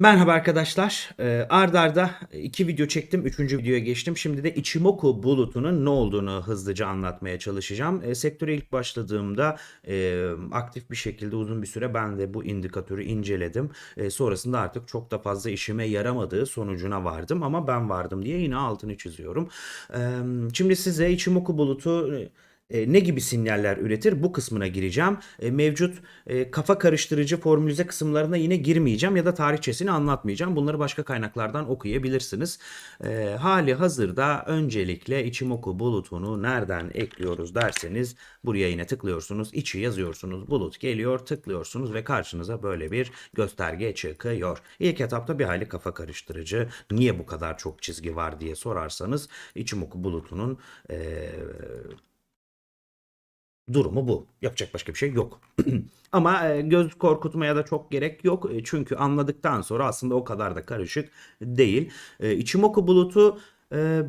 Merhaba arkadaşlar. Ee, ard arda iki video çektim. Üçüncü videoya geçtim. Şimdi de Ichimoku bulutunun ne olduğunu hızlıca anlatmaya çalışacağım. E, sektöre ilk başladığımda e, aktif bir şekilde uzun bir süre ben de bu indikatörü inceledim. E, sonrasında artık çok da fazla işime yaramadığı sonucuna vardım. Ama ben vardım diye yine altını çiziyorum. E, şimdi size Ichimoku bulutu... e, ne gibi sinyaller üretir? Bu kısmına gireceğim. E, mevcut e, kafa karıştırıcı formülize kısımlarına yine girmeyeceğim ya da tarihçesini anlatmayacağım. Bunları başka kaynaklardan okuyabilirsiniz. E, hali hazırda öncelikle Ichimoku bulutunu nereden ekliyoruz derseniz buraya yine tıklıyorsunuz. içi yazıyorsunuz. Bulut geliyor tıklıyorsunuz ve karşınıza böyle bir gösterge çıkıyor. İlk etapta bir hayli kafa karıştırıcı. Niye bu kadar çok çizgi var diye sorarsanız Ichimoku bulutunun e, Durumu bu. Yapacak başka bir şey yok. Ama e, göz korkutmaya da çok gerek yok. E, Çünkü anladıktan sonra aslında o kadar da karışık değil. E, Ichimoku bulutu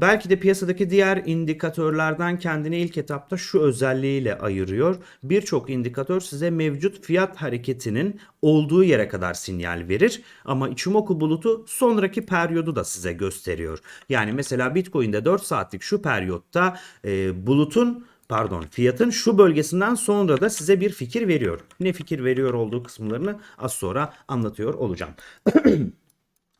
belki de piyasadaki diğer indikatörlerden kendini ilk etapta şu özelliğiyle ayırıyor. Birçok indikatör size mevcut fiyat hareketinin olduğu yere kadar sinyal verir. Ama Ichimoku bulutu sonraki periyodu da size gösteriyor. Yani mesela Bitcoin'de 4 saatlik şu periyotta bulutun pardon fiyatın şu bölgesinden sonra da size bir fikir veriyor. Ne fikir veriyor olduğu kısımlarını az sonra anlatıyor olacağım.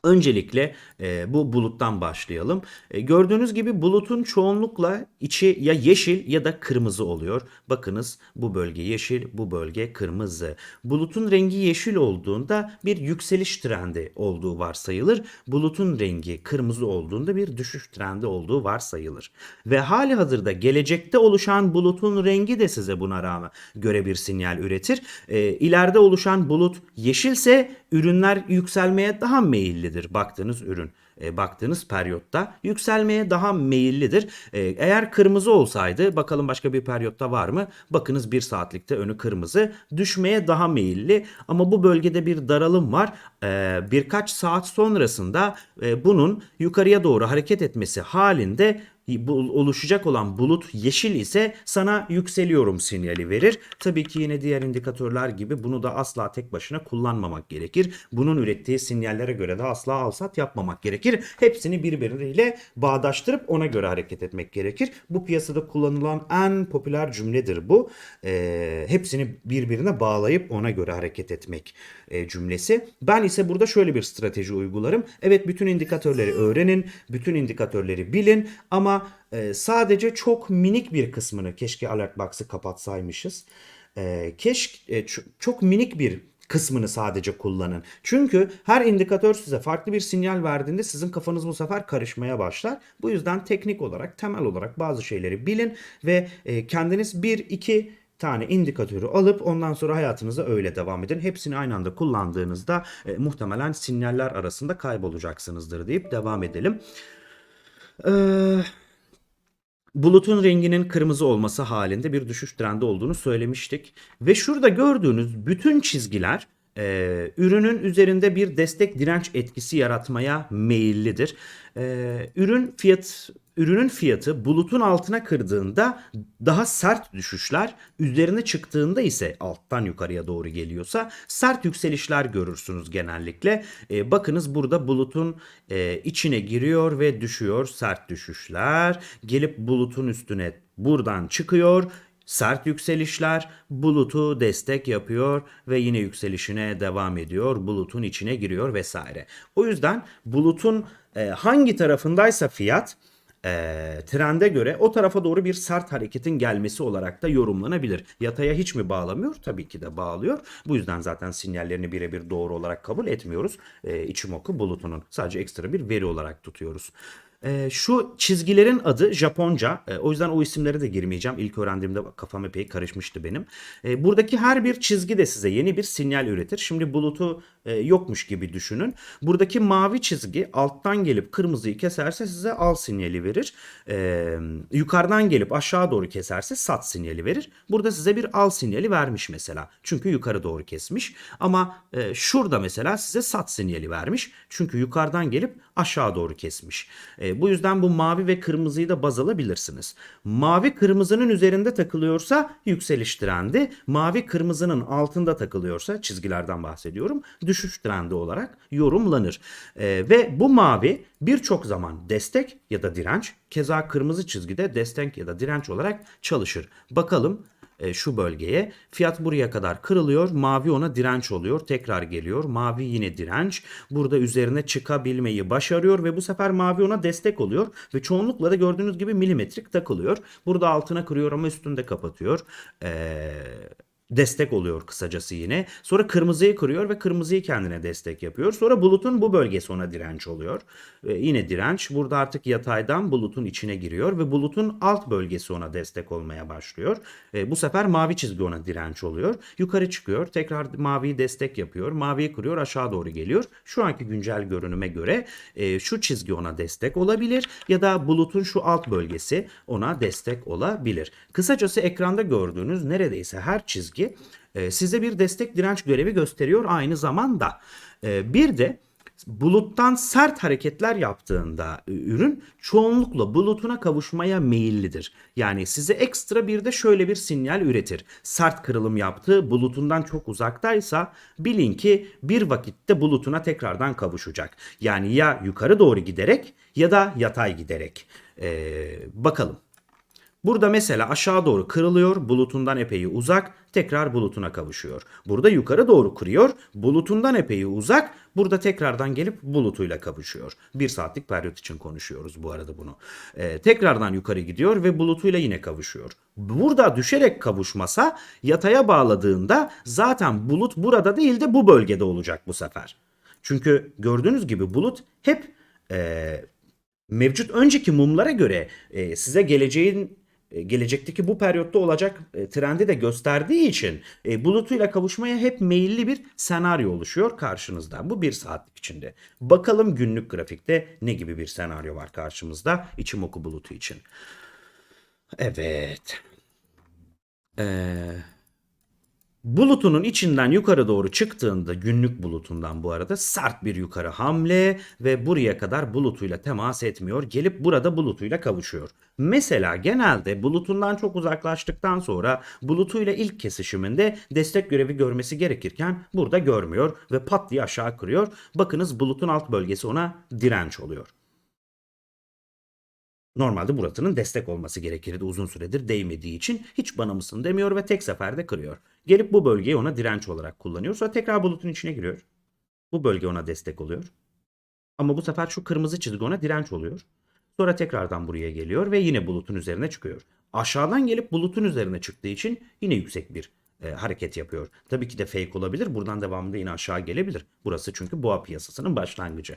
Öncelikle e, bu buluttan başlayalım. E, gördüğünüz gibi bulutun çoğunlukla içi ya yeşil ya da kırmızı oluyor. Bakınız bu bölge yeşil, bu bölge kırmızı. Bulutun rengi yeşil olduğunda bir yükseliş trendi olduğu varsayılır. Bulutun rengi kırmızı olduğunda bir düşüş trendi olduğu varsayılır. Ve hali hazırda gelecekte oluşan bulutun rengi de size buna rağmen göre bir sinyal üretir. E, ileride oluşan bulut yeşilse ürünler yükselmeye daha meyillidir baktığınız ürün e, baktığınız periyotta yükselmeye daha meyillidir. E, eğer kırmızı olsaydı bakalım başka bir periyotta var mı? Bakınız bir saatlikte önü kırmızı düşmeye daha meyilli ama bu bölgede bir daralım var. E, birkaç saat sonrasında e, bunun yukarıya doğru hareket etmesi halinde oluşacak olan bulut yeşil ise sana yükseliyorum sinyali verir. Tabii ki yine diğer indikatörler gibi bunu da asla tek başına kullanmamak gerekir. Bunun ürettiği sinyallere göre de asla alsat yapmamak gerekir. Hepsini birbiriyle bağdaştırıp ona göre hareket etmek gerekir. Bu piyasada kullanılan en popüler cümledir bu. Ee, hepsini birbirine bağlayıp ona göre hareket etmek e, cümlesi. Ben ise burada şöyle bir strateji uygularım. Evet bütün indikatörleri öğrenin, bütün indikatörleri bilin ama e, sadece çok minik bir kısmını keşke alert box'ı kapatsaymışız. E, keşke e, çok minik bir kısmını sadece kullanın. Çünkü her indikatör size farklı bir sinyal verdiğinde sizin kafanız bu sefer karışmaya başlar. Bu yüzden teknik olarak, temel olarak bazı şeyleri bilin ve e, kendiniz bir iki tane indikatörü alıp ondan sonra hayatınıza öyle devam edin. Hepsini aynı anda kullandığınızda e, muhtemelen sinyaller arasında kaybolacaksınızdır deyip devam edelim. Eee bulutun renginin kırmızı olması halinde bir düşüş trendi olduğunu söylemiştik. Ve şurada gördüğünüz bütün çizgiler e, ürünün üzerinde bir destek direnç etkisi yaratmaya meyillidir. E, ürün fiyat ürünün fiyatı bulutun altına kırdığında daha sert düşüşler, üzerine çıktığında ise alttan yukarıya doğru geliyorsa sert yükselişler görürsünüz genellikle. E, bakınız burada bulutun e, içine giriyor ve düşüyor sert düşüşler. Gelip bulutun üstüne buradan çıkıyor Sert yükselişler bulutu destek yapıyor ve yine yükselişine devam ediyor. Bulutun içine giriyor vesaire. O yüzden bulutun e, hangi tarafındaysa fiyat e, trende göre o tarafa doğru bir sert hareketin gelmesi olarak da yorumlanabilir. Yataya hiç mi bağlamıyor? Tabii ki de bağlıyor. Bu yüzden zaten sinyallerini birebir doğru olarak kabul etmiyoruz. E, Ichimoku bulutunun sadece ekstra bir veri olarak tutuyoruz. E, şu çizgilerin adı Japonca. E, o yüzden o isimlere de girmeyeceğim. İlk öğrendiğimde kafam epey karışmıştı benim. E, buradaki her bir çizgi de size yeni bir sinyal üretir. Şimdi bulutu e, yokmuş gibi düşünün. Buradaki mavi çizgi alttan gelip kırmızıyı keserse size al sinyali verir. E, yukarıdan gelip aşağı doğru keserse sat sinyali verir. Burada size bir al sinyali vermiş mesela. Çünkü yukarı doğru kesmiş. Ama e, şurada mesela size sat sinyali vermiş. Çünkü yukarıdan gelip aşağı doğru kesmiş. Bu yüzden bu mavi ve kırmızıyı da baz alabilirsiniz. Mavi kırmızının üzerinde takılıyorsa yükseliş trendi, mavi kırmızının altında takılıyorsa çizgilerden bahsediyorum düşüş trendi olarak yorumlanır. E, ve bu mavi birçok zaman destek ya da direnç, keza kırmızı çizgide destek ya da direnç olarak çalışır. Bakalım e, şu bölgeye. Fiyat buraya kadar kırılıyor. Mavi ona direnç oluyor. Tekrar geliyor. Mavi yine direnç. Burada üzerine çıkabilmeyi başarıyor ve bu sefer mavi ona destek oluyor. Ve çoğunlukla da gördüğünüz gibi milimetrik takılıyor. Burada altına kırıyor ama üstünde kapatıyor. Eee destek oluyor kısacası yine. Sonra kırmızıyı kırıyor ve kırmızıyı kendine destek yapıyor. Sonra bulutun bu bölgesi ona direnç oluyor. Ee, yine direnç. Burada artık yataydan bulutun içine giriyor ve bulutun alt bölgesi ona destek olmaya başlıyor. Ee, bu sefer mavi çizgi ona direnç oluyor. Yukarı çıkıyor. Tekrar maviyi destek yapıyor. Maviyi kırıyor aşağı doğru geliyor. Şu anki güncel görünüme göre e, şu çizgi ona destek olabilir ya da bulutun şu alt bölgesi ona destek olabilir. Kısacası ekranda gördüğünüz neredeyse her çizgi e, size bir destek direnç görevi gösteriyor aynı zamanda. E, bir de buluttan sert hareketler yaptığında ürün çoğunlukla bulutuna kavuşmaya meyillidir. Yani size ekstra bir de şöyle bir sinyal üretir. Sert kırılım yaptı, bulutundan çok uzaktaysa bilin ki bir vakitte bulutuna tekrardan kavuşacak. Yani ya yukarı doğru giderek ya da yatay giderek. Ee, bakalım. Burada mesela aşağı doğru kırılıyor, bulutundan epey uzak, tekrar bulutuna kavuşuyor. Burada yukarı doğru kırıyor, bulutundan epey uzak, burada tekrardan gelip bulutuyla kavuşuyor. Bir saatlik periyot için konuşuyoruz bu arada bunu. Ee, tekrardan yukarı gidiyor ve bulutuyla yine kavuşuyor. Burada düşerek kavuşmasa yataya bağladığında zaten bulut burada değil de bu bölgede olacak bu sefer. Çünkü gördüğünüz gibi bulut hep e, mevcut önceki mumlara göre e, size geleceğin gelecekteki bu periyotta olacak e, trendi de gösterdiği için e, bulutuyla kavuşmaya hep meyilli bir senaryo oluşuyor karşınızda. Bu bir saatlik içinde. Bakalım günlük grafikte ne gibi bir senaryo var karşımızda Ichimoku bulutu için. Evet. Ee, Bulutunun içinden yukarı doğru çıktığında günlük bulutundan bu arada sert bir yukarı hamle ve buraya kadar bulutuyla temas etmiyor. Gelip burada bulutuyla kavuşuyor. Mesela genelde bulutundan çok uzaklaştıktan sonra bulutuyla ilk kesişiminde destek görevi görmesi gerekirken burada görmüyor ve pat diye aşağı kırıyor. Bakınız bulutun alt bölgesi ona direnç oluyor. Normalde Murat'ın destek olması gerekirdi uzun süredir değmediği için hiç bana mısın demiyor ve tek seferde kırıyor. Gelip bu bölgeyi ona direnç olarak kullanıyor. Sonra tekrar bulutun içine giriyor. Bu bölge ona destek oluyor. Ama bu sefer şu kırmızı çizgi ona direnç oluyor. Sonra tekrardan buraya geliyor ve yine bulutun üzerine çıkıyor. Aşağıdan gelip bulutun üzerine çıktığı için yine yüksek bir e, hareket yapıyor. Tabii ki de fake olabilir. Buradan devamında yine aşağı gelebilir. Burası çünkü boğa piyasasının başlangıcı.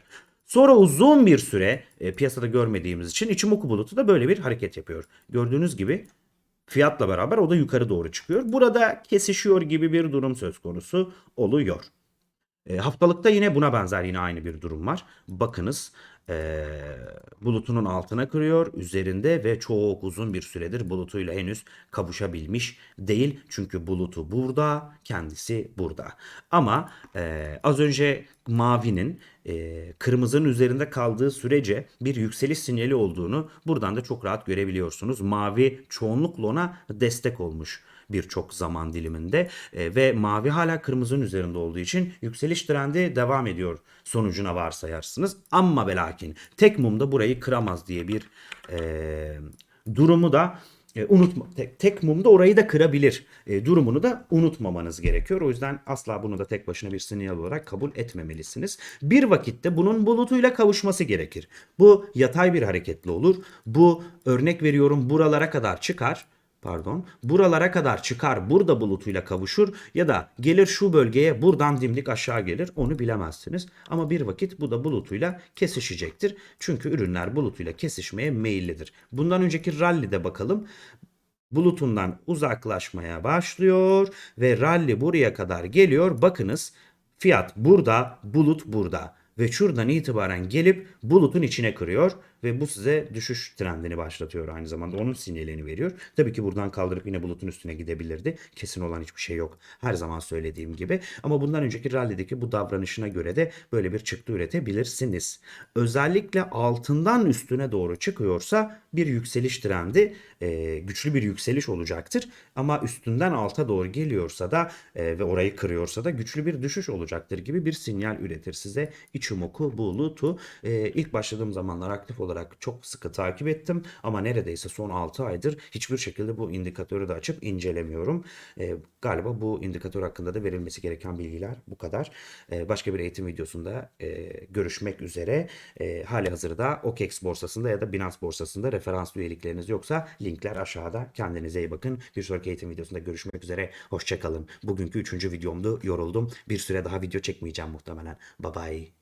Sonra uzun bir süre e, piyasada görmediğimiz için Ichimoku bulutu da böyle bir hareket yapıyor. Gördüğünüz gibi fiyatla beraber o da yukarı doğru çıkıyor. Burada kesişiyor gibi bir durum söz konusu oluyor. E, haftalıkta yine buna benzer yine aynı bir durum var. Bakınız e, bulutunun altına kırıyor üzerinde ve çok uzun bir süredir bulutuyla henüz kavuşabilmiş değil. Çünkü bulutu burada kendisi burada. Ama e, az önce mavinin e, kırmızının üzerinde kaldığı sürece bir yükseliş sinyali olduğunu buradan da çok rahat görebiliyorsunuz. Mavi çoğunlukla ona destek olmuş birçok zaman diliminde e, ve mavi hala kırmızının üzerinde olduğu için yükseliş trendi devam ediyor sonucuna varsayarsınız. Ama ve lakin tek mumda burayı kıramaz diye bir e, durumu da e, unutma tek, tek mumda orayı da kırabilir e, durumunu da unutmamanız gerekiyor. O yüzden asla bunu da tek başına bir sinyal olarak kabul etmemelisiniz. Bir vakitte bunun bulutuyla kavuşması gerekir. Bu yatay bir hareketli olur. Bu örnek veriyorum buralara kadar çıkar pardon buralara kadar çıkar burada bulutuyla kavuşur ya da gelir şu bölgeye buradan dimdik aşağı gelir onu bilemezsiniz. Ama bir vakit bu da bulutuyla kesişecektir. Çünkü ürünler bulutuyla kesişmeye meyillidir. Bundan önceki rallide bakalım bulutundan uzaklaşmaya başlıyor ve rally buraya kadar geliyor. Bakınız fiyat burada, bulut burada ve şuradan itibaren gelip bulutun içine kırıyor ve bu size düşüş trendini başlatıyor aynı zamanda. Onun sinyalini veriyor. Tabii ki buradan kaldırıp yine bulutun üstüne gidebilirdi. Kesin olan hiçbir şey yok. Her zaman söylediğim gibi. Ama bundan önceki rallideki bu davranışına göre de böyle bir çıktı üretebilirsiniz. Özellikle altından üstüne doğru çıkıyorsa bir yükseliş trendi e, güçlü bir yükseliş olacaktır. Ama üstünden alta doğru geliyorsa da e, ve orayı kırıyorsa da güçlü bir düşüş olacaktır gibi bir sinyal üretir size Ichimoku Bulutu. E, ilk başladığım zamanlar aktif olarak çok sıkı takip ettim ama neredeyse son 6 aydır hiçbir şekilde bu indikatörü de açıp incelemiyorum. E, galiba bu indikatör hakkında da verilmesi gereken bilgiler bu kadar. E, başka bir eğitim videosunda e, görüşmek üzere. E, hali hazırda OKEX borsasında ya da Binance borsasında referans üyelikleriniz yoksa linkler aşağıda. Kendinize iyi bakın. Bir sonraki eğitim videosunda görüşmek üzere. Hoşçakalın. Bugünkü üçüncü videomdu. Yoruldum. Bir süre daha video çekmeyeceğim muhtemelen. Bye bye.